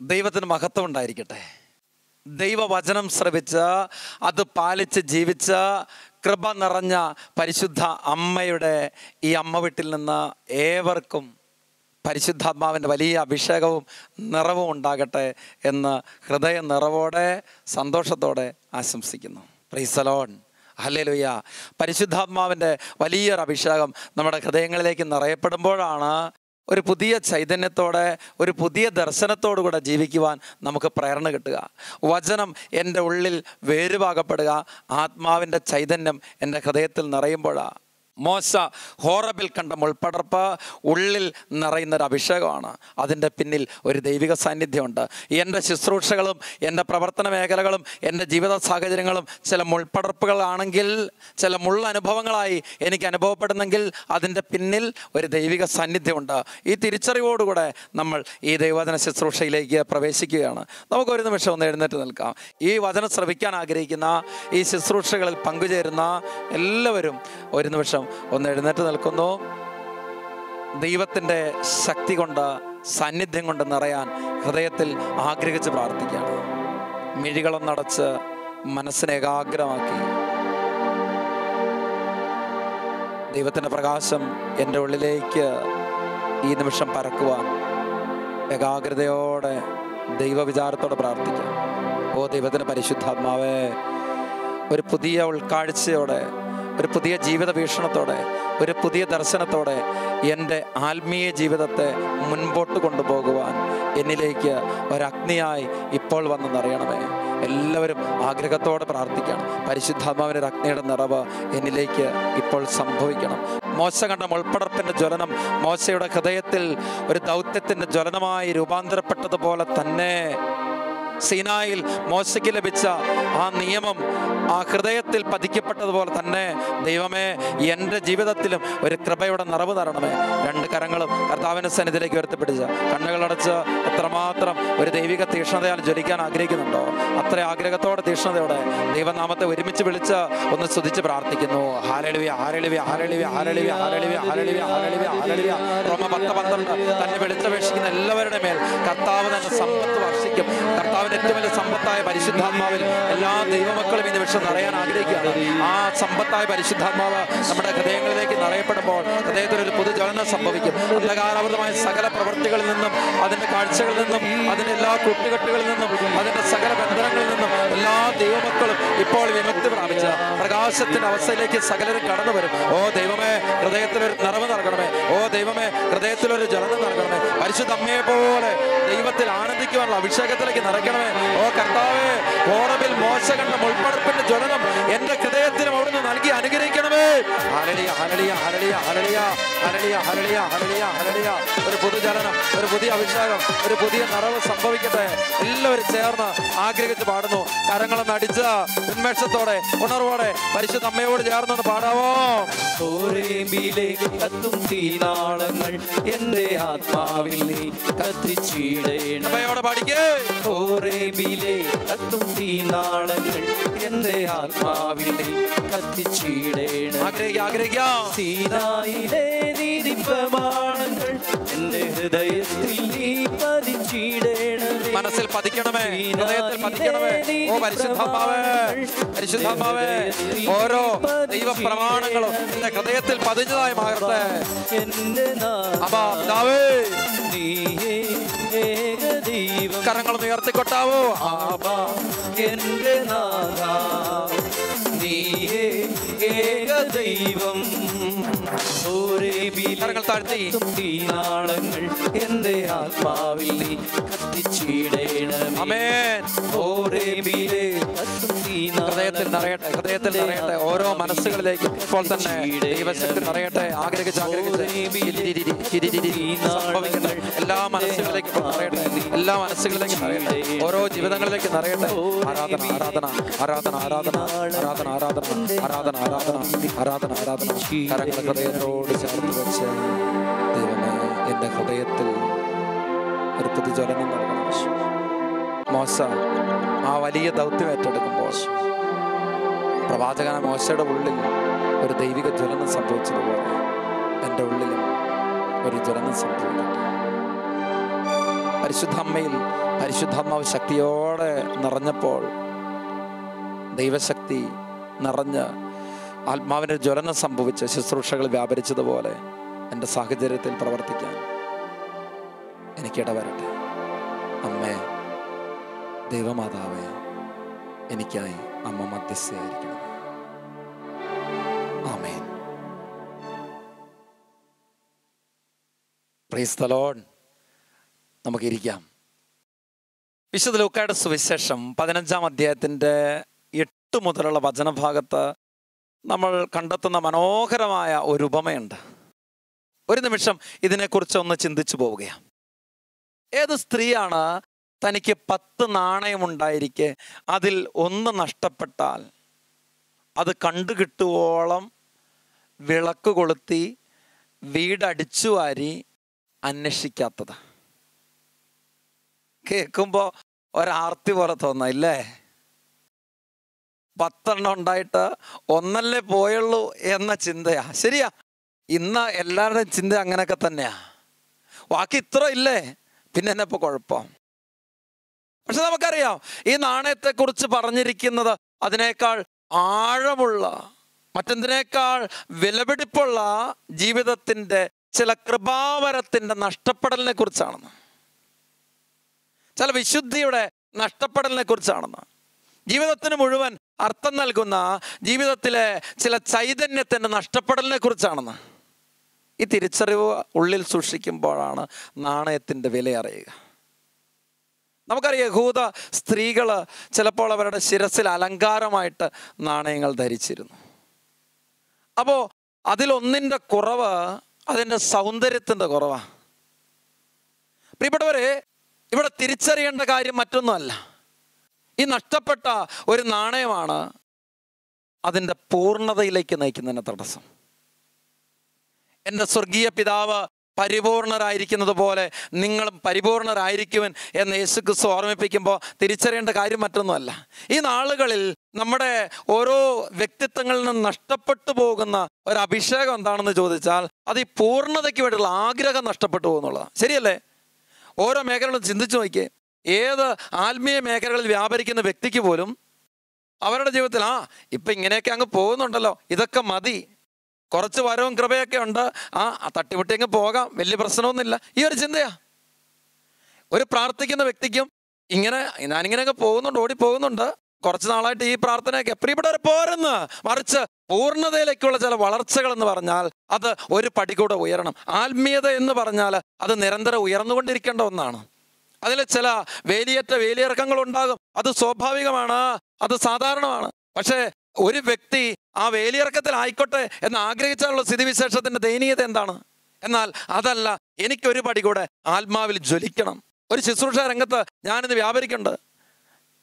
ദൈവത്തിന് മഹത്വം ഉണ്ടായിരിക്കട്ടെ. ദൈവവചനം ശ്രവിച്ച അത് പാലിച്ച് ജീവിച്ച കൃപ നിറഞ്ഞ പരിശുദ്ധ അമ്മയുടെ ഈ അമ്മ വീട്ടിൽ നിന്ന് ഏവർക്കും പരിശുദ്ധാത്മാവിന്റെ വലിയ അഭിഷേകവും നിറവും ഉണ്ടാകട്ടെ എന്ന് ഹൃദയ നിറവോടെ സന്തോഷത്തോടെ ആശംസിക്കുന്നു. പ്രീസലോൺ ഹല്ലേലൂയ പരിശുദ്ധാത്മാവിന്റെ വലിയൊരു അഭിഷേകം നമ്മുടെ ഹൃദയങ്ങളിലേക്ക് നിറയപ്പെടുമ്പോഴാണ് ഒരു പുതിയ ചൈതന്യത്തോടെ ഒരു പുതിയ ദർശനത്തോടു കൂടെ ജീവിക്കുവാൻ നമുക്ക് പ്രേരണ കിട്ടുക. വചനം എന്റെ ഉള്ളിൽ വേരുപാകപ്പെടുക. ആത്മാവിന്റെ ചൈതന്യം എന്റെ ഹൃദയത്തിൽ നിറയുമ്പോഴാണ് മോശ ഹോറബിൽ കണ്ട മുൾപ്പടർപ്പ് ഉള്ളിൽ നിറയുന്നൊരു അഭിഷേകമാണ്. അതിന്റെ പിന്നിൽ ഒരു ദൈവിക സാന്നിധ്യമുണ്ട്. എന്റെ ശുശ്രൂഷകളും എന്റെ പ്രവർത്തന മേഖലകളും എന്റെ ജീവിത സാഹചര്യങ്ങളും ചില മുൾപ്പടർപ്പുകളാണെങ്കിൽ ചില മുള്ളനുഭവങ്ങളായി എനിക്ക് അനുഭവപ്പെടുന്നെങ്കിൽ അതിന്റെ പിന്നിൽ ഒരു ദൈവിക സാന്നിധ്യമുണ്ട്. ഈ തിരിച്ചറിവോടുകൂടെ നമ്മൾ ഈ ദൈവവചന ശുശ്രൂഷയിലേക്ക് പ്രവേശിക്കുകയാണ്. നമുക്കൊരു നിമിഷം ഒന്ന് എഴുന്നേറ്റ് നിൽക്കാം. ഈ വചനം ശ്രവിക്കാൻ ആഗ്രഹിക്കുന്ന ഈ ശുശ്രൂഷകളിൽ പങ്കുചേരുന്ന എല്ലാവരും ഒരു നിമിഷം ഒന്ന് എഴുന്നേറ്റ് നിൽക്കുന്നു. ദൈവത്തിന്റെ ശക്തി കൊണ്ട് സാന്നിധ്യം കൊണ്ട് നിറയാൻ ഹൃദയത്തിൽ ആഗ്രഹിച്ച് പ്രാർത്ഥിക്കുകയാണ്. മിഴികളൊന്നടച്ച് മനസ്സിനെ ഏകാഗ്രമാക്കി. ദൈവത്തിന്റെ പ്രകാശം എന്റെ ഉള്ളിലേക്ക് ഈ നിമിഷം പരക്കുവാൻ ഏകാഗ്രതയോടെ ദൈവവിചാരത്തോടെ പ്രാർത്ഥിക്കാം. ഓ ദൈവത്തിന്റെ പരിശുദ്ധാത്മാവേ ഒരു പുതിയ ഉൾക്കാഴ്ചയോടെ ഒരു പുതിയ ജീവിത വീക്ഷണത്തോടെ ഒരു പുതിയ ദർശനത്തോടെ എന്റെ ആത്മീയ ജീവിതത്തെ മുൻപോട്ട് കൊണ്ടുപോകുവാൻ എന്നിലേക്ക് ഒരഗ്നിയായി ഇപ്പോൾ വന്നെന്നറിയണമേ. നിറയണമേ എല്ലാവരും ആഗ്രഹത്തോടെ പ്രാർത്ഥിക്കണം. പരിശുദ്ധാത്മാവിന്റെ ഒരു അഗ്നിയുടെ നിറവ് എന്നിലേക്ക് ഇപ്പോൾ സംഭവിക്കണം. മോശ കണ്ട മുൾപ്പടർപ്പിന്റെ ജ്വലനം മോശയുടെ ഹൃദയത്തിൽ ഒരു ദൗത്യത്തിന്റെ ജ്വലനമായി രൂപാന്തരപ്പെട്ടതുപോലെ തന്നെ സീനായിൽ മോശയ്ക്ക് ലഭിച്ച ആ നിയമം ആ ഹൃദയത്തിൽ പതിക്കപ്പെട്ടതുപോലെ തന്നെ ദൈവമേ എന്റെ ജീവിതത്തിലും ഒരു കൃപയുടെ നിറവ് തരണമേ. രണ്ട് കരങ്ങളും കർത്താവിന്റെ സന്നിധിയിലേക്ക് ഉയർത്തിപ്പിടിച്ച് കണ്ണുകളടച്ച് എത്രമാത്രം ഒരു ദൈവിക തീക്ഷ്ണതയാൽ ജ്വലിക്കാൻ ആഗ്രഹിക്കുന്നുണ്ടോ? അത്ര ആഗ്രഹത്തോടെ തീക്ഷ്ണതയോടെ ദൈവനാമത്തെ ഒരുമിച്ച് വിളിച്ച് ഒന്ന് സ്തുതിച്ച് പ്രാർത്ഥിക്കുന്നു. ഹാരളിവ്യ ഹാരളിവ്യ ഹാരളിവ്യ ഹാരളിവ്യ ഹാരളിവ്യ ഹാരളിവ്യ ഹാരളിവ്യ ഹാരളിവ്യ റോമ പത്ത് പന്ത്രണ്ട് തന്നെ വിളിച്ചപേക്ഷിക്കുന്ന എല്ലാവരുടെ മേൽ കർത്താവ് തന്നെ സമ്പത്ത് വർഷിക്കും. കർത്താവിന്റെ ഏറ്റവും വലിയ സമ്പത്തായ പരിശുദ്ധാത്മാവിൽ എല്ലാ ദൈവമക്കളും ഇന്ന് വിഷം നിറയാൻ ആഗ്രഹിക്കുകയാണ്. ആ സമ്പത്തായ പരിശുദ്ധാത്മാവ് നമ്മുടെ ഹൃദയങ്ങളിലേക്ക് നിറയപ്പെടുമ്പോൾ ഹൃദയത്തിൽ ഒരു പുതുജ്വലനം സംഭവിക്കും. അന്ധകാരാവൃതമായ സകല പ്രവൃത്തികളിൽ നിന്നും അതിന്റെ കാഴ്ചകളിൽ നിന്നും അതിന്റെ എല്ലാ കൂട്ടുകെട്ടുകളിൽ നിന്നും അതിന്റെ സകല ബന്ധനങ്ങളിൽ നിന്നും എല്ലാ ദൈവമക്കളും ഇപ്പോൾ വിമുക്തി പ്രാപിച്ച പ്രകാശത്തിന്റെ അവസ്ഥയിലേക്ക് സകലരും കടന്നു വരും. ഓ ദൈവമേ ഹൃദയത്തിലൊരു നിറവ് നൽകണമേ. ഓ ദൈവമേ ഹൃദയത്തിലൊരു ജ്വലനം നൽകണമേ. പരിശുദ്ധമ്മയെ പോലെ ദൈവത്തിൽ ആനന്ദിക്കുവാനുള്ള അഭിഷേകത്തിലേക്ക് നിറയ്ക്കണമേ ഓ കർത്താവേ ഓറബിൽ മോശകണ്ണം ഉൾപ്പെടുപ്പിന്റെ ജ്വലനം എന്റെ ഹൃദയത്തിനും അവിടുന്ന് നൽകി അനുഗ്രഹിക്കണമേ. ഹരളിയ ഹരളിയ ഹരളിയ ഹരളിയ ഹരളിയ ഹരളിയ ഹരളിയ ഹരളിയ ഒരു പുതുജലനം ഒരു പുതിയ അഭിഷേകം ഒരു പുതിയ നിറവ് സംഭവിക്കട്ടെ. എല്ലാവരും ചേർന്ന് ആഗ്രഹിച്ച് പാടുന്നു. കരങ്ങളെന്ന് അടിച്ച ഉന്മേഷത്തോടെ ഉണർവോടെ പരിശുദ്ധ അമ്മയോട് ചേർന്നൊന്ന് പാടാവോ? കത്തും തീനാളങ്ങൾ എന്റെ ആത്മാവിൽ നീ കത്തിച്ചിടേണം. അമ്മയോടെ പാടിക്കേ. ഹോരേബിലെ കത്തും തീനാളങ്ങൾ എന്റെ ആത്മാവിനെ കത്തിച്ചീടേണ്. കത്തിച്ചിടേണം ആഗ്രഹിക്കാം ആഗ്രഹിക്കാം. സീനായിലെ നീതി പ്രമാണങ്ങൾ എന്റെ ഹൃദയത്തിൽ നീ പതിച്ചിടേണമേ. മനസ്സിൽ പതിക്കണമേ ഹൃദയത്തിൽ പതിക്കണമേ. ഓ പരിശുദ്ധാത്മാവേ പരിശുദ്ധാത്മാവേ ഓരോ ദൈവ പ്രമാണങ്ങളും എന്റെ ഹൃദയത്തിൽ പതിഞ്ഞതായി മാറട്ടെ. എന്റെ അപ്പാ പിതാവേ. നീയേ ദൈവം കരങ്ങൾ ഉയർത്തിക്കൊട്ടാവോ ഏക ദൈവം. കരങ്ങൾ താഴ്ത്തി തീനാളങ്ങൾ എന്റെ ആത്മാവിൽ കത്തിച്ചിടേണമേ. ഓരേ ബിലേ നിറയട്ടെ ഹൃദയത്തിൽ നിറയട്ടെ ഓരോ മനസ്സുകളിലേക്ക് ഇപ്പോൾ തന്നെ ദൈവശക്തി നിറയട്ടെ ആഗ്രഹിച്ച് ആഗ്രഹിച്ച് സംഭവിക്കട്ടെ എല്ലാ മനസ്സുകളിലേക്കും നിറയട്ടെ എല്ലാ മനസ്സുകളിലേക്കും നിറയട്ടെ ഓരോ ജീവിതങ്ങളിലേക്ക് നിറയട്ടെ. ആരാധന ആരാധന ആരാധന ആരാധന ആരാധന ആരാധന ആരാധന ആരാധന ആരാധന ആരാധന. കരങ്ങൾ ഹൃദയത്തോട് ചേർത്ത് വെച്ച് ദൈവമേ എന്റെ ഹൃദയത്തിൽ ഒരു പുതുജ്വലനം നൽകണം മോശ ആ വലിയ ദൗത്യം ഏറ്റെടുക്കുമ്പോൾ പ്രവാചകന മോശയുടെ ഉള്ളിൽ ഒരു ദൈവിക ജ്വലനം സംഭവിച്ചതുപോലെ എന്റെ ഉള്ളിലും ഒരു ജ്വലനം സംഭവിക്കട്ടെ പരിശുദ്ധ അമ്മയിൽ പരിശുദ്ധാത്മാവ് ശക്തിയോടെ നിറഞ്ഞപ്പോൾ ദൈവശക്തി നിറഞ്ഞ് ആത്മാവിന്റെ ജ്വലനം സംഭവിച്ച് ശുശ്രൂഷകൾ വ്യാപരിച്ചതുപോലെ എന്റെ സാഹചര്യത്തിൽ പ്രവർത്തിക്കാൻ എനിക്കിടവരട്ടെ അമ്മേ ദൈവമാതാവേ എനിക്കായി അമ്മ മധ്യസ്ഥയായിരിക്കണം. ആമേൻ. പ്രീസ്തലോൺ നമുക്കിരിക്കാം. വിശുദ്ധ ലൂക്കായുടെ സുവിശേഷം പതിനഞ്ചാം അധ്യായത്തിന്റെ എട്ട് മുതലുള്ള വചനഭാഗത്ത് നമ്മൾ കണ്ടെത്തുന്ന മനോഹരമായ ഒരു ഉപമയുണ്ട്. ഒരു നിമിഷം ഇതിനെക്കുറിച്ച് ഒന്ന് ചിന്തിച്ചു പോവുകയാണ്. ഏത് സ്ത്രീയാണ് തനിക്ക് പത്ത് നാണയമുണ്ടായിരിക്കെ അതിൽ ഒന്ന് നഷ്ടപ്പെട്ടാൽ അത് കണ്ടുകിട്ടുവോളം വിളക്ക് കൊളുത്തി വീടടിച്ചു വാരി അന്വേഷിക്കാത്തത്. കേൾക്കുമ്പോൾ ഒരാർത്തി പോലെ തോന്നാം ഇല്ലേ? പത്തെണ്ണം ഉണ്ടായിട്ട് ഒന്നല്ലേ പോയുള്ളൂ എന്ന ചിന്തയാ. ശരിയാ ഇന്ന് എല്ലാവരുടെയും ചിന്ത അങ്ങനെയൊക്കെ തന്നെയാ. ബാക്കി ഇത്ര ഇല്ലേ? പിന്നെ എന്നെ ഇപ്പോൾ കുഴപ്പം? പക്ഷെ നമുക്കറിയാം ഈ നാണയത്തെക്കുറിച്ച് പറഞ്ഞിരിക്കുന്നത് അതിനേക്കാൾ ആഴമുള്ള മറ്റെന്തിനേക്കാൾ വിലപിടിപ്പുള്ള ജീവിതത്തിന്റെ ചില കൃപാവരത്തിന്റെ നഷ്ടപ്പെടലിനെ കുറിച്ചാണെന്ന് ചില വിശുദ്ധിയുടെ നഷ്ടപ്പെടലിനെ കുറിച്ചാണെന്ന് ജീവിതത്തിന് മുഴുവൻ അർത്ഥം നൽകുന്ന ജീവിതത്തിലെ ചില ചൈതന്യത്തിന്റെ നഷ്ടപ്പെടലിനെ കുറിച്ചാണെന്ന് ഈ തിരിച്ചറിവ് ഉള്ളിൽ സൂക്ഷിക്കുമ്പോഴാണ് നാണയത്തിന്റെ വില അറിയുക നമുക്കറിയാം യഹൂദ സ്ത്രീകൾ ചിലപ്പോൾ അവരുടെ ശിരസിൽ അലങ്കാരമായിട്ട് നാണയങ്ങൾ ധരിച്ചിരുന്നു. അപ്പോൾ അതിലൊന്നിന്റെ കുറവ് അതിന്റെ സൗന്ദര്യത്തിന്റെ കുറവാണ് പ്രിയപ്പെട്ടവരെ ഇവിടെ തിരിച്ചറിയേണ്ട കാര്യം മറ്റൊന്നുമല്ല. ഈ നഷ്ടപ്പെട്ട ഒരു നാണയമാണ് അതിന്റെ പൂർണതയിലേക്ക് നയിക്കുന്നതിന് തടസ്സം. എന്റെ സ്വർഗീയ പിതാവ് പരിപൂർണരായിരിക്കുന്നത് പോലെ നിങ്ങളും പരിപൂർണരായിരിക്കുവൻ എന്ന് യേശു ക്രിസ്തു ഓർമ്മിപ്പിക്കുമ്പോൾ തിരിച്ചറിയേണ്ട കാര്യം മറ്റൊന്നുമല്ല. ഈ നാളുകളിൽ നമ്മുടെ ഓരോ വ്യക്തിത്വങ്ങളിൽ നിന്ന് നഷ്ടപ്പെട്ടു പോകുന്ന ഒരു അഭിഷേകം എന്താണെന്ന് ചോദിച്ചാൽ അത് ഈ പൂർണതയ്ക്ക് വേണ്ടിയുള്ള ആഗ്രഹം നഷ്ടപ്പെട്ടു പോകുന്നുള്ളതാണ്. ശരിയല്ലേ? ഓരോ മേഖലകളും ചിന്തിച്ചു നോക്കിയേ. ഏത് ആത്മീയ മേഖലകളിൽ വ്യാപരിക്കുന്ന വ്യക്തിക്ക് പോലും അവരുടെ ജീവിതത്തിൽ ആ ഇപ്പം ഇങ്ങനെയൊക്കെ അങ്ങ് പോകുന്നുണ്ടല്ലോ. ഇതൊക്കെ മതി. കുറച്ച് വരവും കൃപയൊക്കെ ഉണ്ട്. ആ തട്ടിമുട്ടി അങ്ങ് പോകാം. വലിയ പ്രശ്നമൊന്നുമില്ല. ഈ ഒരു ചിന്തയാ. ഒരു പ്രാർത്ഥിക്കുന്ന വ്യക്തിക്കും ഇങ്ങനെ ഞാനിങ്ങനെ അങ്ങ് പോകുന്നുണ്ട് ഓടി പോകുന്നുണ്ട് കുറച്ച് നാളായിട്ട് ഈ പ്രാർത്ഥനയൊക്കെ. പ്രിയപ്പെട്ടവരെ പോരെന്ന്. മറിച്ച് പൂർണതയിലേക്കുള്ള ചില വളർച്ചകൾ എന്ന് പറഞ്ഞാൽ അത് ഒരു പടി കൂടെ ഉയരണം. ആത്മീയത എന്ന് പറഞ്ഞാൽ അത് നിരന്തരം ഉയർന്നുകൊണ്ടിരിക്കേണ്ട ഒന്നാണ്. അതിൽ ചില വേലിയേറ്റ വേലിയിറക്കങ്ങൾ ഉണ്ടാകും. അത് സ്വാഭാവികമാണ്. അത് സാധാരണമാണ്. പക്ഷേ ഒരു വ്യക്തി ആ വേലിയിറക്കത്തിൽ ആയിക്കോട്ടെ എന്ന് ആഗ്രഹിച്ചാലുള്ള സ്ഥിതിവിശേഷത്തിന്റെ ദയനീയത എന്താണ്? എന്നാൽ അതല്ല എനിക്കൊരു പടി കൂടെ ആത്മാവിൽ ജ്വലിക്കണം. ഒരു ശുശ്രൂഷ രംഗത്ത് ഞാനിത് വ്യാപരിക്കുന്നുണ്ട്.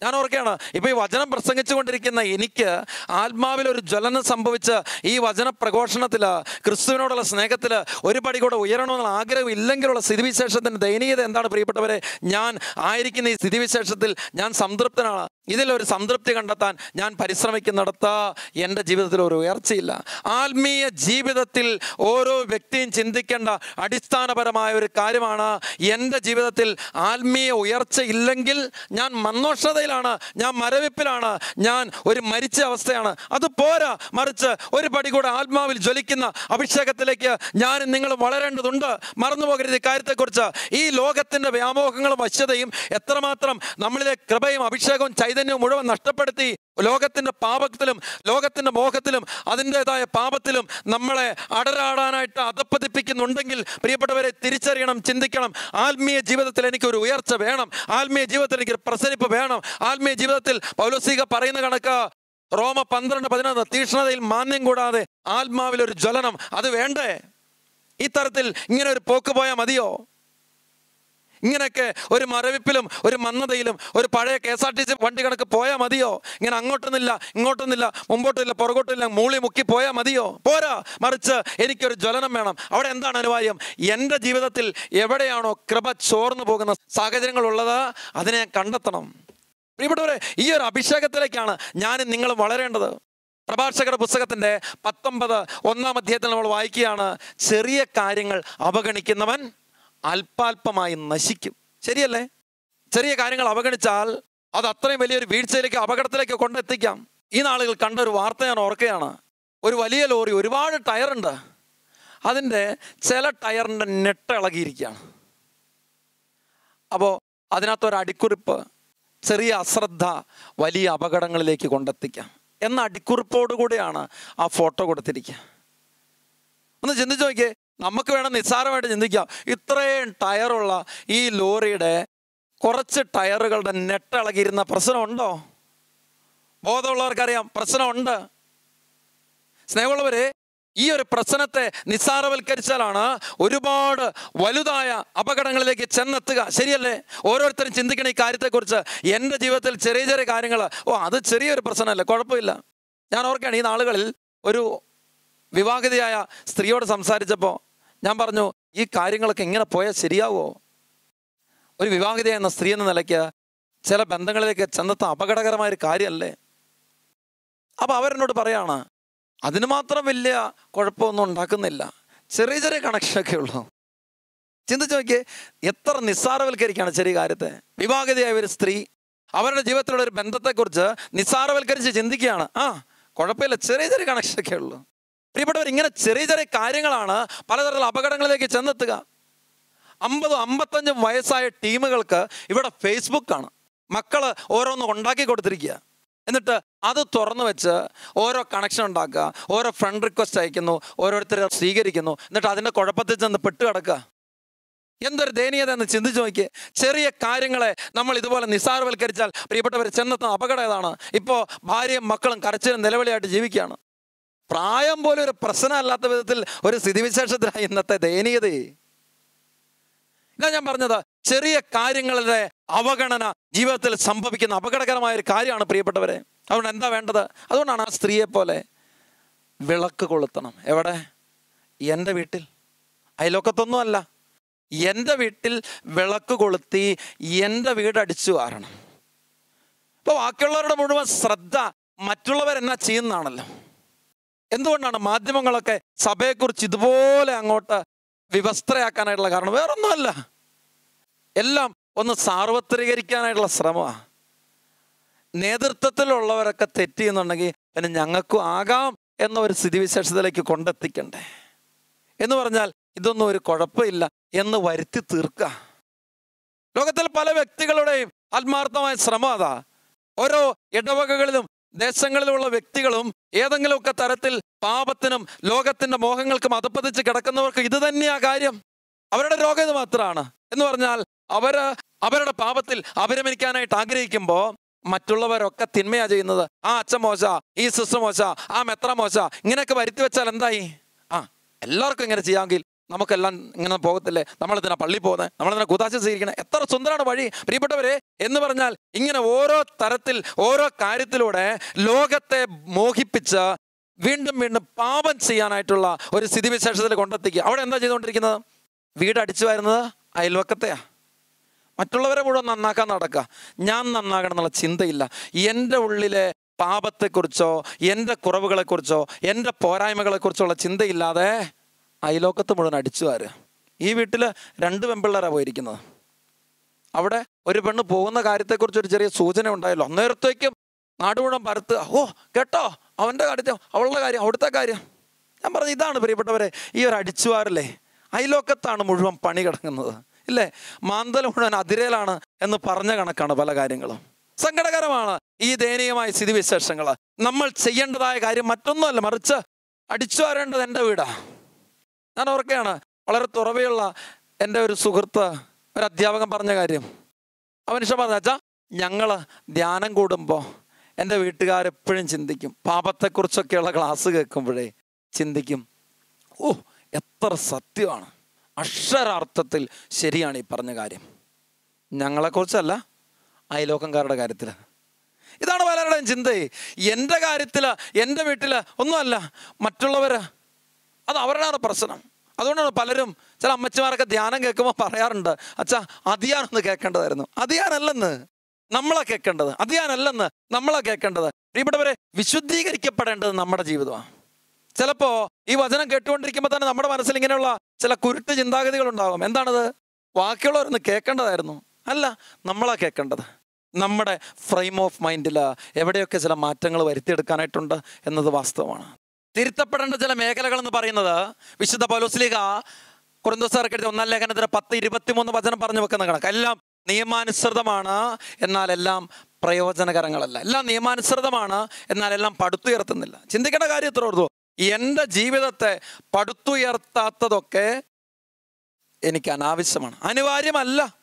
ഞാൻ ഓർക്കുകയാണ് ഇപ്പൊ ഈ വചനം പ്രസംഗിച്ചുകൊണ്ടിരിക്കുന്ന എനിക്ക് ആത്മാവിൽ ഒരു ജ്വലനം സംഭവിച്ച് ഈ വചന പ്രഘോഷണത്തിൽ ക്രിസ്തുവിനോടുള്ള സ്നേഹത്തിൽ ഒരു പടി കൂടെ ഉയരണമെന്നുള്ള ആഗ്രഹം ഇല്ലെങ്കിലുള്ള സ്ഥിതിവിശേഷത്തിന്റെ ദയനീയത എന്താണ് പ്രിയപ്പെട്ടവരെ? ഞാൻ ആയിരിക്കുന്ന ഈ സ്ഥിതിവിശേഷത്തിൽ ഞാൻ സംതൃപ്തനാണ്. ഇതിലൊരു സംതൃപ്തി കണ്ടെത്താൻ ഞാൻ പരിശ്രമിക്കുന്നിടത്ത് എന്റെ ജീവിതത്തിൽ ഒരു ഉയർച്ചയില്ല. ആത്മീയ ജീവിതത്തിൽ ഓരോ വ്യക്തിയും ചിന്തിക്കേണ്ട അടിസ്ഥാനപരമായ ഒരു കാര്യമാണ് എന്റെ ജീവിതത്തിൽ ആത്മീയ ഉയർച്ച ഇല്ലെങ്കിൽ ഞാൻ മന്നോഷതയിലാണ് ഞാൻ മരവിപ്പിലാണ് ഞാൻ ഒരു മരിച്ച അവസ്ഥയാണ്. അത് പോരാ മറിച്ച് ഒരു പടി കൂടെ ആത്മാവിൽ ജ്വലിക്കുന്ന അഭിഷേകത്തിലേക്ക് ഞാൻ നിങ്ങൾ വളരേണ്ടതുണ്ട്. മറന്നു പോകരുത് ഇക്കാര്യത്തെക്കുറിച്ച് കാര്യത്തെക്കുറിച്ച്. ഈ ലോകത്തിന്റെ വ്യാമോഹങ്ങളും വശ്യതയും എത്രമാത്രം നമ്മളിലെ കൃപയും അഭിഷേകവും ചൈതന്യവും മുഴുവൻ നഷ്ടപ്പെടുത്തി ലോകത്തിന്റെ പാപത്തിലും ലോകത്തിന്റെ മോഹത്തിലും അതിന്റെതായ പാപത്തിലും നമ്മളെ അടരാടാനായിട്ട് അധപ്പതിപ്പിക്കുന്നുണ്ടെങ്കിൽ പ്രിയപ്പെട്ടവരെ തിരിച്ചറിയണം ചിന്തിക്കണം. ആത്മീയ ജീവിതത്തിൽ എനിക്കൊരു ഉയർച്ച വേണം. ആത്മീയ ജീവിതത്തിൽ എനിക്കൊരു പ്രസരിപ്പ് വേണം. ആത്മീയ ജീവിതത്തിൽ പൗലോസിക പറയുന്ന കണക്ക് റോമ പന്ത്രണ്ട് പതിനൊന്ന് തീക്ഷ്ണതയിൽ മാന്യം കൂടാതെ ആത്മാവിലൊരു ജ്വലനം. അത് വേണ്ടേ? ഈ തരത്തിൽ ഇങ്ങനെ ഒരു പോക്ക് പോയാൽ മതിയോ? ഇങ്ങനെയൊക്കെ ഒരു മരവിപ്പിലും ഒരു മന്ദതയിലും ഒരു പഴയ K S R T C വണ്ടി കണക്ക് പോയാൽ മതിയോ? ഇങ്ങനെ അങ്ങോട്ടൊന്നില്ല ഇങ്ങോട്ടൊന്നില്ല മുമ്പോട്ടില്ല പുറകോട്ടില്ല മൂളി മുക്കി പോയാൽ മതിയോ? പോരാ മറിച്ച് എനിക്കൊരു ജ്വലനം വേണം. അവിടെ എന്താണ് അനിവാര്യം? എന്റെ ജീവിതത്തിൽ എവിടെയാണോ കൃപ ചോർന്നു പോകുന്ന സാഹചര്യങ്ങളുള്ളത് അതിനെ ഞാൻ കണ്ടെത്തണം. പ്രിയപ്പെട്ടവരെ ഈ ഒരു അഭിഷേകത്തിലേക്കാണ് ഞാൻ നിങ്ങൾ വളരേണ്ടത്. പ്രഭാഷകരുടെ പുസ്തകത്തിന്റെ പത്തൊമ്പത് ഒന്നാം അധ്യായത്തിൽ നമ്മൾ വായിക്കുകയാണ് ചെറിയ കാര്യങ്ങൾ അവഗണിക്കുന്നവൻ അല്പാൽപമായി നശിക്കും. ശരിയല്ലേ? ചെറിയ കാര്യങ്ങൾ അവഗണിച്ചാൽ അത് അത്രയും വലിയൊരു വീഴ്ചയിലേക്ക് അപകടത്തിലേക്ക് കൊണ്ടെത്തിക്കാം. ഈ നാളുകൾ കണ്ട ഒരു വാർത്ത ഞാൻ ഓർക്കുകയാണ്. ഒരു വലിയ ലോറി ഒരുപാട് ടയറുണ്ട്. അതിന്റെ ചില ടയറിന്റെ നെട്ട് ഇളകിയിരിക്കുകയാണ്. അപ്പോൾ അതിനകത്തൊരു അടിക്കുറിപ്പ് ചെറിയ അശ്രദ്ധ വലിയ അപകടങ്ങളിലേക്ക് കൊണ്ടെത്തിക്കാം. എന്ന അടിക്കുറിപ്പോടുകൂടിയാണ് ആ ഫോട്ടോ കൊടുത്തിരിക്കുക. ഒന്ന് ചിന്തിച്ചു നോക്കിയേ നമുക്ക് വേണം നിസ്സാരമായിട്ട് ചിന്തിക്കാം. ഇത്രയും ടയറുള്ള ഈ ലോറിയുടെ കുറച്ച് ടയറുകളുടെ നെട്ടിളകിയിരുന്ന പ്രശ്നമുണ്ടോ? ബോധമുള്ളവർക്കറിയാം പ്രശ്നമുണ്ട്. സ്നേഹമുള്ളവരെ ഈ ഒരു പ്രശ്നത്തെ നിസ്സാരവൽക്കരിച്ചാലാണ് ഒരുപാട് വലുതായ അപകടങ്ങളിലേക്ക് ചെന്നെത്തുക. ശരിയല്ലേ? ഓരോരുത്തരും ചിന്തിക്കണം ഈ കാര്യത്തെക്കുറിച്ച് എന്റെ ജീവിതത്തിൽ ചെറിയ ചെറിയ കാര്യങ്ങൾ. ഓ അത് ചെറിയൊരു പ്രശ്നമല്ലേ. കുഴപ്പമില്ല. ഞാൻ ഓർക്കുകയാണ് ഈ നാളുകളിൽ ഒരു വിവാഹിതയായ സ്ത്രീയോട് സംസാരിച്ചപ്പോൾ ഞാൻ പറഞ്ഞു ഈ കാര്യങ്ങളൊക്കെ എങ്ങനെ പോയാൽ ശരിയാവോ? ഒരു വിവാഹിത എന്ന സ്ത്രീ എന്ന നിലയ്ക്ക് ചില ബന്ധങ്ങളിലേക്ക് ചെന്നത്ത അപകടകരമായൊരു കാര്യമല്ലേ? അപ്പോൾ അവരെന്നോട് പറയാണ് അതിന് മാത്രം വലിയ കുഴപ്പമൊന്നും ഉണ്ടാക്കുന്നില്ല. ചെറിയ ചെറിയ കണക്ഷനൊക്കെ ഉള്ളൂ. ചിന്തിച്ചു നോക്കിയേ എത്ര നിസ്സാരവൽക്കരിക്കുകയാണ് ചെറിയ കാര്യത്തെ. വിവാഹിതയായ ഒരു സ്ത്രീ അവരുടെ ജീവിതത്തിലുള്ള ഒരു ബന്ധത്തെക്കുറിച്ച് നിസ്സാരവൽക്കരിച്ച് ചിന്തിക്കുകയാണ്. ആ കുഴപ്പമില്ല ചെറിയ ചെറിയ കണക്ഷനൊക്കെ ഉള്ളൂ. പ്രിയപ്പെട്ടവർ ഇങ്ങനെ ചെറിയ ചെറിയ കാര്യങ്ങളാണ് പലതരത്തിലുള്ള അപകടങ്ങളിലേക്ക് ചെന്നെത്തുക. അമ്പതും അമ്പത്തഞ്ചും വയസ്സായ ടീമുകൾക്ക് ഇവിടെ ഫേസ്ബുക്കാണ് മക്കൾ ഓരോന്ന് ഉണ്ടാക്കി കൊടുത്തിരിക്കുക. എന്നിട്ട് അത് തുറന്നു വെച്ച് ഓരോ കണക്ഷൻ ഉണ്ടാക്കുക. ഓരോ ഫ്രണ്ട് റിക്വസ്റ്റ് അയക്കുന്നു. ഓരോരുത്തരെ സ്വീകരിക്കുന്നു. എന്നിട്ട് അതിന്റെ കുഴപ്പത്തിൽ ചെന്ന് പെട്ട് കിടക്കുക. എന്തൊരു ദയനീയത എന്ന് ചിന്തിച്ചു നോക്കിയേ. ചെറിയ കാര്യങ്ങളെ നമ്മൾ ഇതുപോലെ നിസ്സാരവൽക്കരിച്ചാൽ പ്രിയപ്പെട്ടവർ ചെന്നെത്തുന്ന അപകടം ഏതാണ്? ഇപ്പോൾ ഭാര്യയും മക്കളും കരച്ചിലും നിലവിളിയായിട്ട് ജീവിക്കുകയാണ്. പ്രായം പോലെ ഒരു പ്രശ്നമല്ലാത്ത വിധത്തിൽ ഒരു സ്ഥിതിവിശേഷത്തിലായി ഇന്നത്തെ ദയനീയതയെ ഇതാ ഞാൻ പറഞ്ഞത് ചെറിയ കാര്യങ്ങളുടെ അവഗണന ജീവിതത്തിൽ സംഭവിക്കുന്ന അപകടകരമായ ഒരു കാര്യമാണ് പ്രിയപ്പെട്ടവരെ. അതുകൊണ്ട് എന്താ വേണ്ടത്? അതുകൊണ്ടാണ് ആ സ്ത്രീയെ പോലെ വിളക്ക് കൊളുത്തണം. എവിടെ? എന്റെ വീട്ടിൽ. അയലോക്കത്തൊന്നും അല്ല എന്റെ വീട്ടിൽ വിളക്ക് കൊളുത്തി എന്റെ വീട് അടിച്ചു വാരണം. ഇപ്പൊ ബാക്കിയുള്ളവരുടെ മുഴുവൻ ശ്രദ്ധ മറ്റുള്ളവരെന്നാ ചെയ്യുന്നതാണല്ലോ. എന്തുകൊണ്ടാണ് മാധ്യമങ്ങളൊക്കെ സഭയെക്കുറിച്ച് ഇതുപോലെ അങ്ങോട്ട് വിവസ്ത്രയാക്കാനായിട്ടുള്ള കാരണം? വേറൊന്നുമല്ല. എല്ലാം ഒന്ന് സാർവത്രികരിക്കാനായിട്ടുള്ള ശ്രമമാണ് നേതൃത്വത്തിലുള്ളവരൊക്കെ തെറ്റിയെന്നുണ്ടെങ്കിൽ പിന്നെ ഞങ്ങൾക്കും ആകാം എന്ന ഒരു സ്ഥിതിവിശേഷത്തിലേക്ക് കൊണ്ടെത്തിക്കണ്ടേ. എന്ന് പറഞ്ഞാൽ ഇതൊന്നും ഒരു കുഴപ്പമില്ല എന്ന് വരുത്തി തീർക്കുക. ലോകത്തിൽ പല വ്യക്തികളുടെയും ആത്മാർത്ഥമായ ശ്രമം അതാ. ഓരോ ഇടവകകളിലും ദേശങ്ങളിലുമുള്ള വ്യക്തികളും ഏതെങ്കിലുമൊക്കെ തരത്തിൽ പാപത്തിനും ലോകത്തിന്റെ മോഹങ്ങൾക്കും അതപ്പതിച്ച് കിടക്കുന്നവർക്ക് ഇത് തന്നെയാ കാര്യം. അവരുടെ രോഗം ഇത് മാത്രമാണ് എന്ന് പറഞ്ഞാൽ അവർ അവരുടെ പാപത്തിൽ അപരമിക്കാനായിട്ട് ആഗ്രഹിക്കുമ്പോൾ മറ്റുള്ളവരൊക്കെ തിന്മയാ ചെയ്യുന്നത്. ആ അച്ഛൻ മോശ ഈ സിസ്റ്റർ മോശ ആ മെത്ര മോശ ഇങ്ങനെയൊക്കെ വരുത്തി വെച്ചാൽ എന്തായി? ആ എല്ലാവർക്കും ഇങ്ങനെ ചെയ്യാമെങ്കിൽ നമുക്കെല്ലാം ഇങ്ങനെ പോകത്തില്ലേ? നമ്മളിതിനാ പള്ളി പോകുന്നത് നമ്മളിതിനെ കുതാശ സ്വീകരിക്കണം? എത്ര സുന്ദരമാണ് വഴി. പ്രിയപ്പെട്ടവരെ എന്ന് പറഞ്ഞാൽ ഇങ്ങനെ ഓരോ തരത്തിൽ ഓരോ കാര്യത്തിലൂടെ ലോകത്തെ മോഹിപ്പിച്ച് വീണ്ടും വീണ്ടും പാപം ചെയ്യാനായിട്ടുള്ള ഒരു സ്ഥിതിവിശേഷത്തിൽ കൊണ്ടെത്തിക്കുക. അവിടെ എന്താ ചെയ്തുകൊണ്ടിരിക്കുന്നത്? വീട് അടിച്ചു വരുന്നത് അയൽവക്കത്തെയാ. മറ്റുള്ളവരെ മുഴുവൻ നന്നാക്കാൻ നടക്കുക. ഞാൻ നന്നാകണം എന്നുള്ള ചിന്തയില്ല. എന്റെ ഉള്ളിലെ പാപത്തെക്കുറിച്ചോ എന്റെ കുറവുകളെക്കുറിച്ചോ എന്റെ പോരായ്മകളെക്കുറിച്ചോ ഉള്ള ചിന്തയില്ലാതെ അയലോക്കത്ത് മുഴുവൻ അടിച്ചു വാര്. ഈ വീട്ടിൽ രണ്ട് പെൺപിള്ളേരാണ് പോയിരിക്കുന്നത്. അവിടെ ഒരു പെണ്ണ് പോകുന്ന കാര്യത്തെക്കുറിച്ച് ഒരു ചെറിയ സൂചന ഉണ്ടായല്ലോ. അന്നേരത്തേക്കും നാടുമുഴം പരത്ത് ഓ കേട്ടോ? അവന്റെ കാര്യത്തെ അവളുടെ കാര്യം അവിടുത്തെ കാര്യം. ഞാൻ പറഞ്ഞു ഇതാണ് പ്രിയപ്പെട്ടവരെ ഈ ഒരു അടിച്ചുവാരല്ലേ അയലോക്കത്താണ് മുഴുവൻ പണി കിടക്കുന്നത്. ഇല്ലേ? മാന്തൽ മുഴുവൻ അതിരയിലാണ് എന്ന് പറഞ്ഞ കണക്കാണ് പല കാര്യങ്ങളും. സങ്കടകരമാണ് ഈ ദയനീയമായ സ്ഥിതിവിശേഷങ്ങൾ നമ്മൾ ചെയ്യേണ്ടതായ കാര്യം മറ്റൊന്നുമല്ല മറിച്ച് അടിച്ചു വരേണ്ടത് എന്റെ വീടാ. ഞാൻ ഓർക്കുകയാണ് വളരെ തുറവയുള്ള എന്റെ ഒരു സുഹൃത്ത് ഒരു അധ്യാപകൻ പറഞ്ഞ കാര്യം. അവൻ ഇഷ്ടം പറഞ്ഞ ഞങ്ങൾ ധ്യാനം കൂടുമ്പോൾ എന്റെ വീട്ടുകാരെപ്പോഴും ചിന്തിക്കും. പാപത്തെക്കുറിച്ചൊക്കെയുള്ള ക്ലാസ് കേൾക്കുമ്പോഴേ ചിന്തിക്കും. ഓ എത്ര സത്യമാണ്. അക്ഷരാർത്ഥത്തിൽ ശരിയാണ് ഈ പറഞ്ഞ കാര്യം. ഞങ്ങളെക്കുറിച്ചല്ല അയലോക്കംകാരുടെ കാര്യത്തിൽ ഇതാണ് പലരുടെയും ചിന്തയെ. എന്റെ കാര്യത്തിൽ എന്റെ വീട്ടിൽ ഒന്നുമല്ല മറ്റുള്ളവർ അത് അവരുടെയാണ് പ്രശ്നം. അതുകൊണ്ടാണ് പലരും ചില അമ്മച്ചിമാരൊക്കെ ധ്യാനം കേൾക്കുമ്പോൾ പറയാറുണ്ട് അച്ഛാ അതിയാനൊന്ന് കേൾക്കേണ്ടതായിരുന്നു. അതിയാനല്ലെന്ന് നമ്മളെ കേൾക്കേണ്ടത്. അതിയാനല്ലെന്ന് നമ്മളെ കേൾക്കേണ്ടത്. പ്രിയപ്പെട്ടവരെ വിശുദ്ധീകരിക്കപ്പെടേണ്ടത് നമ്മുടെ ജീവിതമാണ്. ചിലപ്പോ ഈ വചനം കേട്ടുകൊണ്ടിരിക്കുമ്പോൾ തന്നെ നമ്മുടെ മനസ്സിൽ ഇങ്ങനെയുള്ള ചില കുരുട്ട് ചിന്താഗതികൾ ഉണ്ടാകും. എന്താണത്? ബാക്കിയുള്ളവരൊന്ന് കേൾക്കേണ്ടതായിരുന്നു. അല്ല നമ്മളാ കേൾക്കേണ്ടത്. നമ്മുടെ ഫ്രെയിം ഓഫ് മൈൻഡിൽ എവിടെയൊക്കെ ചില മാറ്റങ്ങൾ വരുത്തിയെടുക്കാനായിട്ടുണ്ട് എന്നത് വാസ്തവമാണ്. തിരുത്തപ്പെടേണ്ട ചില മേഖലകൾ എന്ന് പറയുന്നത് വിശുദ്ധ പൗലോസ്ലിക കുറുന്തോസാർക്ക് എഴുതിയ ഒന്നാം ലേഖനത്തിന് പത്ത് ഇരുപത്തിമൂന്ന് വചനം പറഞ്ഞു വെക്കുന്ന കണക്ക്. എല്ലാം നിയമാനുസൃതമാണ് എന്നാൽ എല്ലാം പ്രയോജനകരങ്ങളല്ല. എല്ലാം നിയമാനുസൃതമാണ് എന്നാൽ എല്ലാം പടുത്തുയർത്തുന്നില്ല. ചിന്തിക്കേണ്ട കാര്യം എത്ര ഓർത്തു എന്റെ ജീവിതത്തെ പടുത്തുയർത്താത്തതൊക്കെ എനിക്ക് അനാവശ്യമാണ്. അനിവാര്യമല്ല.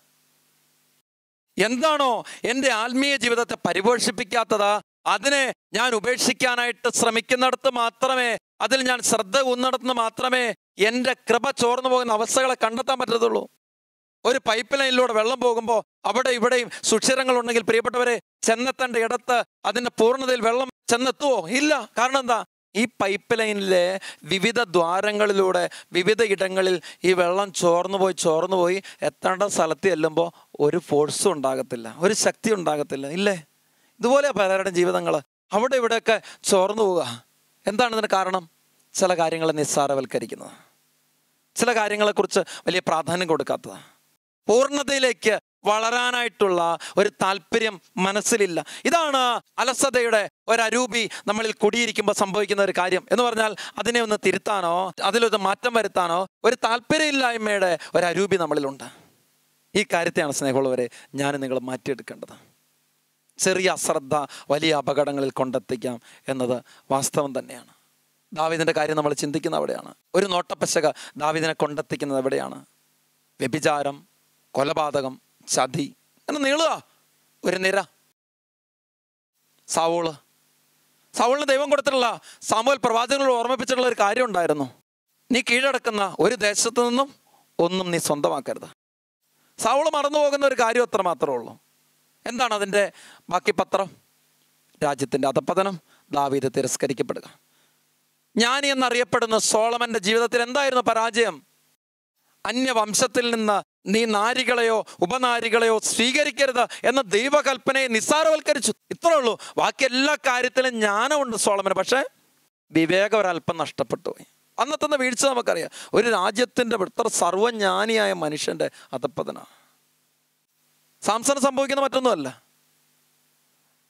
എന്താണോ എന്റെ ആത്മീയ ജീവിതത്തെ പരിപോഷിപ്പിക്കാത്തത് അതിനെ ഞാൻ ഉപേക്ഷിക്കാനായിട്ട് ശ്രമിക്കുന്നിടത്ത് മാത്രമേ അതിൽ ഞാൻ ശ്രദ്ധ ഊന്നിടത്ത് മാത്രമേ എന്റെ കൃപ ചോർന്നു പോകുന്ന അവസ്ഥകളെ കണ്ടെത്താൻ പറ്റത്തുള്ളൂ. ഒരു പൈപ്പ് ലൈനിലൂടെ വെള്ളം പോകുമ്പോൾ അവിടെ ഇവിടെയും സുക്ഷിരങ്ങൾ ഉണ്ടെങ്കിൽ പ്രിയപ്പെട്ടവരെ ചെന്നെത്തേണ്ട ഇടത്ത് അതിന്റെ പൂർണതയിൽ വെള്ളം ചെന്നെത്തുവോ? ഇല്ല. കാരണം എന്താ? ഈ പൈപ്പ് ലൈനിലെ വിവിധ ദ്വാരങ്ങളിലൂടെ വിവിധ ഇടങ്ങളിൽ ഈ വെള്ളം ചോർന്നു പോയി ചോർന്നു പോയി എത്തേണ്ട സ്ഥലത്ത് ചെല്ലുമ്പോൾ ഒരു ഫോഴ്സും ഉണ്ടാകത്തില്ല. ഒരു ശക്തി ഉണ്ടാകത്തില്ല. ഇല്ലേ? ഇതുപോലെ പലരുടെ ജീവിതങ്ങൾ അവിടെ ഇവിടെയൊക്കെ ചോർന്നു പോവുക. എന്താണ് ഇതിന് കാരണം? ചില കാര്യങ്ങളെ നിസ്സാരവൽക്കരിക്കുന്നത്. ചില കാര്യങ്ങളെക്കുറിച്ച് വലിയ പ്രാധാന്യം കൊടുക്കാത്തത്. പൂർണതയിലേക്ക് വളരാനായിട്ടുള്ള ഒരു താല്പര്യം മനസ്സിലില്ല. ഇതാണ് അലസതയുടെ ഒരു അരൂപി നമ്മളിൽ കുടിയിരിക്കുമ്പോൾ സംഭവിക്കുന്ന ഒരു കാര്യം. എന്ന് പറഞ്ഞാൽ അതിനെ ഒന്ന് തിരുത്താനോ അതിലൊരു മാറ്റം വരുത്താനോ ഒരു താല്പര്യമില്ലായ്മയുടെ ഒരു അരൂപി നമ്മളിലുണ്ട്. ഈ കാര്യത്തെയാണ് സ്നേഹമുള്ളവരെ ഞാൻ നിങ്ങൾ മാറ്റിയെടുക്കേണ്ടത്. ചെറിയ അശ്രദ്ധ വലിയ അപകടങ്ങളിൽ കൊണ്ടെത്തിക്കാം എന്നത് വാസ്തവം തന്നെയാണ്. ദാവിദിന്റെ കാര്യം നമ്മൾ ചിന്തിക്കുന്ന അവിടെയാണ്. ഒരു നോട്ടപ്പശക ദാവിദിനെ കൊണ്ടെത്തിക്കുന്നത് എവിടെയാണ്? വ്യഭിചാരം കൊലപാതകം ചതി. എന്ന് നീളുക. ഒരു നിര. സാവോൾ. സാവോളിന് ദൈവം കൊടുത്തിട്ടുള്ള സാമൂഹ്യ പ്രവാചകങ്ങളോട് ഓർമ്മിപ്പിച്ചിട്ടുള്ള ഒരു കാര്യം ഉണ്ടായിരുന്നു. നീ കീഴടക്കുന്ന ഒരു ദേശത്തു നിന്നും ഒന്നും നീ സ്വന്തമാക്കരുത്. സാവോൾ മറന്നു പോകുന്ന ഒരു കാര്യം അത്ര മാത്രമേ ഉള്ളൂ. എന്താണ് അതിന്റെ ബാക്കി പത്രം രാജ്യത്തിന്റെ അധപ്പതനം ദാവീദ് തിരസ്കരിക്കപ്പെടുക. ജ്ഞാനി എന്നറിയപ്പെടുന്ന സോളമന്റെ ജീവിതത്തിൽ എന്തായിരുന്നു പരാജയം? അന്യവംശത്തിൽ നിന്ന് നീ നാരികളെയോ ഉപനാരികളെയോ സ്വീകരിക്കരുത് എന്ന ദൈവകൽപ്പനയെ നിസ്സാരവൽക്കരിച്ചു. ഇത്രേ ഉള്ളൂ. ബാക്കി എല്ലാ കാര്യത്തിലും ജ്ഞാനമുണ്ട് സോളമന്. പക്ഷേ വിവേകം ഒരല്പം നഷ്ടപ്പെട്ടു പോയി അന്നത്തെ വീഴ്ച നമുക്കറിയാം. ഒരു രാജ്യത്തിന്റെ ഇത്ര സർവജ്ഞാനിയായ മനുഷ്യന്റെ അധപ്പതന സാംസണ് സംഭവിക്കുന്ന മറ്റൊന്നുമല്ല.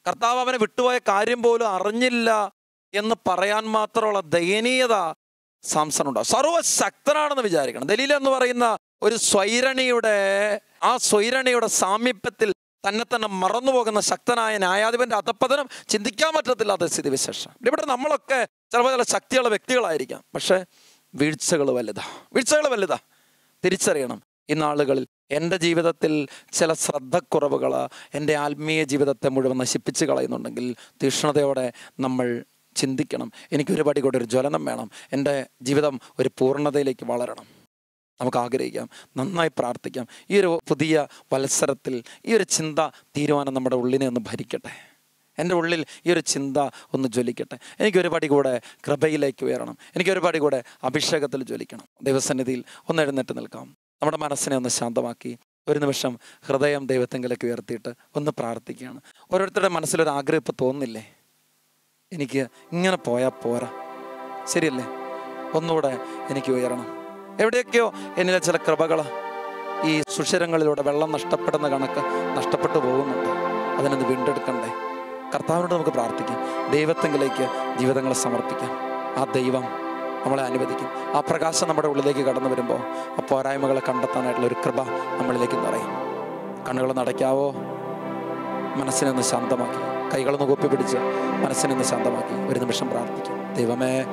കർത്താവ് അവനെ വിട്ടുപോയ കാര്യം പോലും അറിഞ്ഞില്ല എന്ന് പറയാൻ മാത്രമുള്ള ദയനീയത സാംസണുണ്ടാവും സർവശക്തനാണെന്ന് വിചാരിക്കണം. ദലീല എന്ന് പറയുന്ന ഒരു സ്വൈരണിയുടെ ആ സ്വൈരണിയുടെ സാമീപ്യത്തിൽ തന്നെ തന്നെ മറന്നു പോകുന്ന ശക്തനായ ന്യായാധിപന്റെ അധപ്പതനം ചിന്തിക്കാൻ പറ്റത്തില്ലാത്ത സ്ഥിതിവിശേഷം. ഇവിടെ നമ്മളൊക്കെ ചിലപ്പോൾ ചില ശക്തിയുള്ള വ്യക്തികളായിരിക്കാം. പക്ഷേ വീഴ്ചകൾ വലുതാ. വീഴ്ചകൾ വലുതാ. തിരിച്ചറിയണം. ഇന്നാളുകളിൽ നാളുകളിൽ എന്റെ ജീവിതത്തിൽ ചില ശ്രദ്ധക്കുറവുകൾ എന്റെ ആത്മീയ ജീവിതത്തെ മുഴുവൻ നശിപ്പിച്ച് കളയുന്നുണ്ടെങ്കിൽ തീക്ഷ്ണതയോടെ നമ്മൾ ചിന്തിക്കണം. എനിക്ക് പടി കൂടെ ഒരു ജ്വലനം വേണം. എന്റെ ജീവിതം ഒരു പൂർണതയിലേക്ക് വളരണം. നമുക്ക് ആഗ്രഹിക്കാം. നന്നായി പ്രാർത്ഥിക്കാം. ഈ ഒരു പുതിയ വത്സരത്തിൽ ഈ ഒരു ചിന്ത തീരുമാനം നമ്മുടെ ഉള്ളിനെ ഒന്ന് ഭരിക്കട്ടെ. എന്റെ ഉള്ളിൽ ഈ ഒരു ചിന്ത ഒന്ന് ജ്വലിക്കട്ടെ. എനിക്കൊരു പടി കൂടെ കൃപയിലേക്ക് ഉയരണം. എനിക്കൊരു പടി കൂടെ അഭിഷേകത്തിൽ ജ്വലിക്കണം. ദൈവസന്നിധിയിൽ ഒന്ന് എഴുന്നേറ്റ് നിൽക്കാം. നമ്മുടെ മനസ്സിനെ ഒന്ന് ശാന്തമാക്കി ഒരു നിമിഷം ഹൃദയം ദൈവത്തെങ്കിലേക്ക് ഉയർത്തിയിട്ട് ഒന്ന് പ്രാർത്ഥിക്കുകയാണ്. ഓരോരുത്തരുടെ മനസ്സിലൊരു ആഗ്രഹം ഇപ്പോൾ തോന്നുന്നില്ലേ? എനിക്ക് ഇങ്ങനെ പോയാൽ പോരാ. ശരിയല്ലേ? ഒന്നുകൂടെ എനിക്ക് ഉയരണം. എവിടെയൊക്കെയോ എന്നിലെ ചില കൃപകൾ ഈ സുഷിരങ്ങളിലൂടെ വെള്ളം നഷ്ടപ്പെടുന്ന കണക്ക് നഷ്ടപ്പെട്ടു പോകുന്നുണ്ട്. അതിനൊന്ന് വീണ്ടെടുക്കണ്ടേ? കർത്താവിനോട് നമുക്ക് പ്രാർത്ഥിക്കാം. ദൈവത്തെങ്കിലേക്ക് ജീവിതങ്ങളെ സമർപ്പിക്കാം. ആ ദൈവം നമ്മളെ അനുവദിക്കും. ആ പ്രകാശം നമ്മുടെ ഉള്ളിലേക്ക് കടന്നു വരുമ്പോൾ ആ പോരായ്മകളെ കണ്ടെത്താനായിട്ടുള്ള ഒരു കൃപ നമ്മളിലേക്ക് നിറയും. കണ്ണുകൾ നടക്കാവോ? മനസ്സിനെ ഒന്ന് ശാന്തമാക്കി. കൈകളൊന്ന് കൂപ്പി പിടിച്ച് മനസ്സിനെ ഒന്ന് ശാന്തമാക്കി. ഒരു നിമിഷം പ്രാർത്ഥിക്കും. ദൈവമേ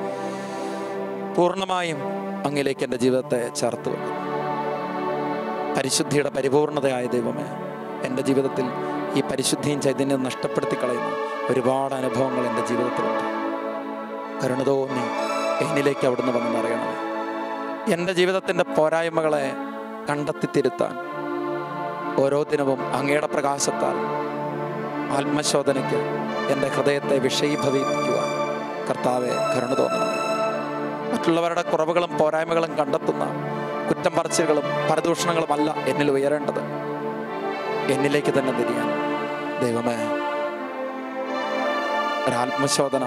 പൂർണമായും അങ്ങിലേക്ക് എന്റെ ജീവിതത്തെ ചേർത്ത് വെക്കും. പരിശുദ്ധിയുടെ പരിപൂർണതയായ ദൈവമേ എന്റെ ജീവിതത്തിൽ ഈ പരിശുദ്ധിയും ചൈതന്യം നഷ്ടപ്പെടുത്തി കളയുന്ന ഒരുപാട് അനുഭവങ്ങൾ എന്റെ ജീവിതത്തിലുണ്ട്. കരുണ തോന്നി എന്നിലേക്ക് അവിടുന്ന് വന്ന് നിറയണമേ എന്റെ ജീവിതത്തിന്റെ പോരായ്മകളെ കണ്ടെത്തി തിരുത്താൻ ഓരോ ദിനവും അങ്ങയുടെ പ്രകാശത്താൽ ആത്മശോധനയ്ക്ക് എന്റെ ഹൃദയത്തെ വിഷയീഭവിപ്പിക്കുവാൻ കർത്താവെ കരുണ തോന്നണം. മറ്റുള്ളവരുടെ കുറവുകളും പോരായ്മകളും കണ്ടെത്തുന്ന കുറ്റം പറച്ചിലുകളും പരദൂഷണങ്ങളുമല്ല എന്നിൽ ഉയരേണ്ടത്. എന്നിലേക്ക് തന്നെ തിരിയാൻ ദൈവമേ ഒരാത്മശോധന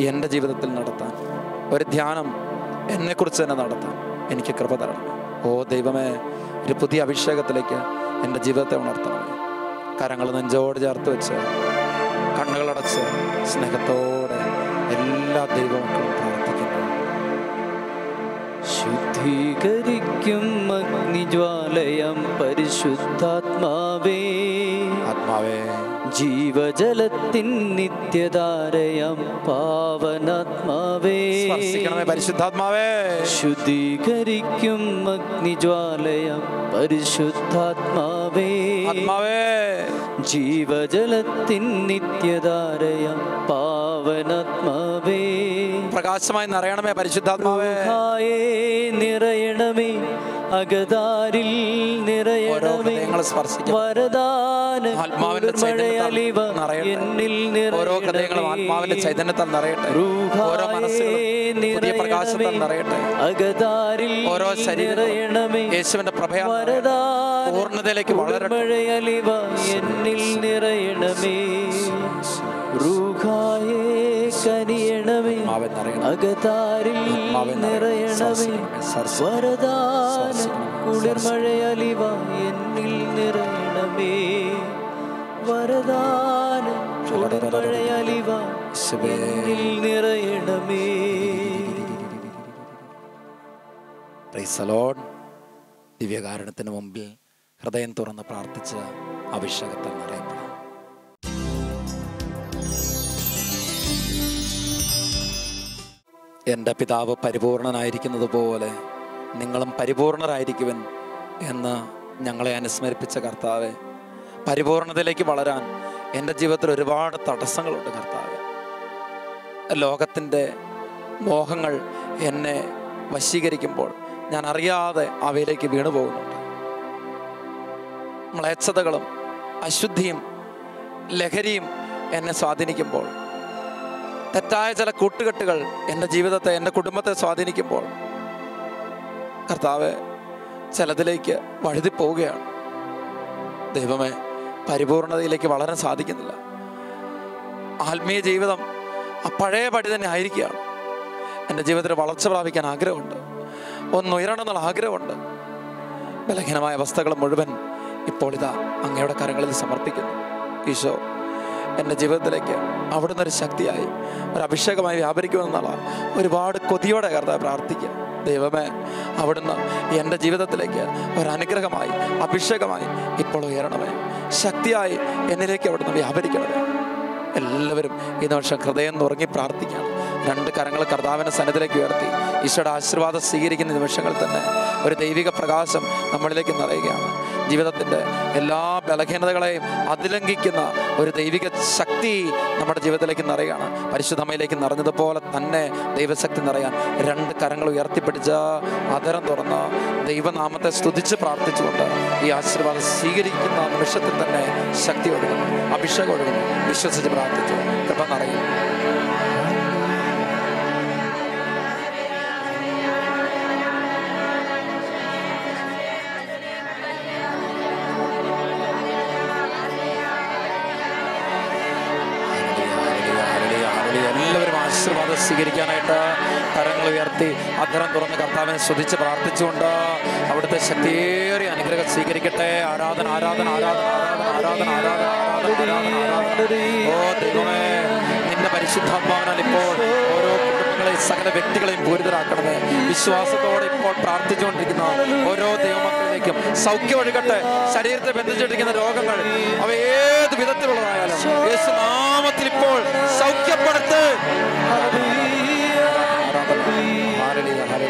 എന്റെ ജീവിതത്തിൽ നടത്താൻ ഒരു ധ്യാനം എന്നെക്കുറിച്ച് തന്നെ നടത്താൻ എനിക്ക് കൃപ തരണം. ഓ ദൈവമേ ഒരു പുതിയ അഭിഷേകത്തിലേക്ക് എന്റെ ജീവിതത്തെ ഉണർത്തണമേ. കരങ്ങൾ നെഞ്ചോട് ചേർത്ത് വെച്ച് കണ്ണുകളടച്ച് സ്നേഹത്തോടെ എല്ലാ ദൈവമക്കളും പ്രാർത്ഥിക്കുന്നു. ശുദ്ധീകരിക്കും അഗ്നിജ്വാലയം പരിശുദ്ധാത്മാവേ. ആത്മാവേ. ജീവജലത്തിൻ നിത്യധാരയം പാവനാത്മാവേ. പരിശുദ്ധാത്മാവേ. ശുദ്ധീകരിക്കും അഗ്നിജ്വാലയം പരിശുദ്ധാത്മാവേ. ജീവജലത്തിൻ നിത്യധാരയം പാവനാത്മാവേ. പ്രകാശമായി നിറയണമേ പരിശുദ്ധാത്മാവേ. നിറയണമേ. അകതാരിൽ നിറയണമേ. വരദാന ആത്മാവിന്റെ ചൈതന്യത്താൽ നിറയട്ടെ. ഓരോ ഹൃദയങ്ങളും ആത്മാവിന്റെ ചൈതന്യത്താൽ നിറയട്ടെ. ഓരോ മനസ്സുകളും പുതിയ പ്രകാശത്താൽ നിറയട്ടെ. അകതാരിൽ ഓരോ ശരീരങ്ങളും യേശുവിന്റെ നിറയട്ടെ. പൂർണതയിലേക്ക് വളരട്ടെ. മഴയലിവ എന്നിൽ നിറയണമേ. നിറയണം എന്നിൽ നിറയണമേ. എന്നിൽ നിറയണമേ. ദിവ്യകാരണത്തിന് മുമ്പിൽ ഹൃദയം തുറന്ന് പ്രാർത്ഥിച്ച അഭിഷേകത്തെ എന്റെ പിതാവ് പരിപൂർണനായിരിക്കുന്നത് പോലെ നിങ്ങളും പരിപൂർണരായിരിക്കുവൻ എന്ന് ഞങ്ങളെ അനുസ്മരിപ്പിച്ച കർത്താവെ. പരിപൂർണതയിലേക്ക് വളരാൻ എന്റെ ജീവിതത്തിൽ ഒരുപാട് തടസ്സങ്ങളുണ്ട് കർത്താവെ. ലോകത്തിന്റെ മോഹങ്ങൾ എന്നെ വശീകരിക്കുമ്പോൾ ഞാൻ അറിയാതെ അവയിലേക്ക് വീണു പോകുന്നുണ്ട്. മ്ലേച്ഛതകളും അശുദ്ധിയും ലഹരിയും എന്നെ സ്വാധീനിക്കുമ്പോൾ തെറ്റായ ചില കൂട്ടുകെട്ടുകൾ എന്റെ ജീവിതത്തെ എന്റെ കുടുംബത്തെ സ്വാധീനിക്കുമ്പോൾ കർത്താവ് ചിലതിലേക്ക് വഴുതി പോവുകയാണ് ദൈവമേ പരിപൂർണതയിലേക്ക് വളരാൻ സാധിക്കുന്നില്ല. ആത്മീയ ജീവിതം ആ പഴയ പടി തന്നെ ആയിരിക്കുകയാണ്. എന്റെ ജീവിതത്തിൽ വളർച്ച പ്രാപിക്കാൻ ആഗ്രഹമുണ്ട്. ഒന്ന് എന്നുള്ള ആഗ്രഹമുണ്ട്. ബലഹീനമായ അവസ്ഥകൾ മുഴുവൻ ഇപ്പോൾ ഇതാ അങ്ങയുടെ കരങ്ങളിൽ സമർപ്പിക്കുന്നു. ഈശോ എന്റെ ജീവിതത്തിലേക്ക് അവിടുന്ന് ഒരു ശക്തിയായി ഒരു അഭിഷേകമായി വ്യാപരിക്കുമെന്നുള്ള ഒരുപാട് കൊതിയോടെ കർത്താവ് പ്രാർത്ഥിക്കുക. ദൈവമേ അവിടുന്ന് എന്റെ ജീവിതത്തിലേക്ക് ഒരനുഗ്രഹമായി അഭിഷേകമായി ഇപ്പോൾ ഉയരണമേ. ശക്തിയായി എന്നിലേക്ക് അവിടുന്ന് വ്യാപരിക്കണമേ. എല്ലാവരും ഈ നിമിഷം ഹൃദയം നുറങ്ങി പ്രാർത്ഥിക്കുകയാണ്. രണ്ട് കരങ്ങൾ കർത്താവിന്റെ സന്നദ്ധയിലേക്ക് ഉയർത്തി. ഈശോയുടെ ആശീർവാദം സ്വീകരിക്കുന്ന നിമിഷങ്ങൾ തന്നെ ഒരു ദൈവിക പ്രകാശം നമ്മളിലേക്ക് നിറയുകയാണ്. ജീവിതത്തിന്റെ എല്ലാ ബലഹീനതകളെയും അതിലംഘിക്കുന്ന ഒരു ദൈവിക ശക്തി നമ്മുടെ ജീവിതത്തിലേക്ക് നിറയുകയാണ്. പരിശുദ്ധമയിലേക്ക് നിറഞ്ഞതുപോലെ തന്നെ ദൈവശക്തി നിറയാൻ രണ്ട് കരങ്ങൾ ഉയർത്തിപ്പിടിച്ച അതരം തുറന്ന് ദൈവനാമത്തെ സ്തുതിച്ച് പ്രാർത്ഥിച്ചുകൊണ്ട് ഈ ആശീർവാദം സ്വീകരിക്കുന്ന നിമിഷത്തിൽ തന്നെ ശക്തി ഒഴുകുന്നു. അഭിഷേകം ഒഴുകുന്നു. വിശ്വസിച്ച് പ്രാർത്ഥിച്ചു. കൃപ നിറയും. സ്വീകരിക്കാനായിട്ട് കരങ്ങൾ ഉയർത്തി അഗ്രഹം തുറന്ന് കർത്താവിനെ സ്തുതിച്ച് പ്രാർത്ഥിച്ചുകൊണ്ട് അവിടുത്തെ ശക്തിയേറിയ അനുഗ്രഹം സ്വീകരിക്കട്ടെ. ആരാധന ആരാധന ആരാധന ആരാധന ആരാധന ഓ ദൈവമേ നിന്റെ പരിശുദ്ധാത്മാവിനാൽ ഇപ്പോൾ ഓരോ കുടുംബങ്ങളെയും സകല വ്യക്തികളെയും പൂരിതരാക്കണമേ. വിശ്വാസത്തോടെ ഇപ്പോൾ പ്രാർത്ഥിച്ചുകൊണ്ടിരിക്കുന്ന ഓരോ ദൈവമക്കളിലേക്കും സൗഖ്യം ഒഴുകട്ടെ. ശരീരത്തെ ബന്ധിച്ചിട്ടിരിക്കുന്ന രോഗങ്ങൾ അവ ഏത് വിധത്തിലുള്ളതായാലും യേശുനാമത്തിൽ ഇപ്പോൾ സൗഖ്യപ്പെടുത്ത്.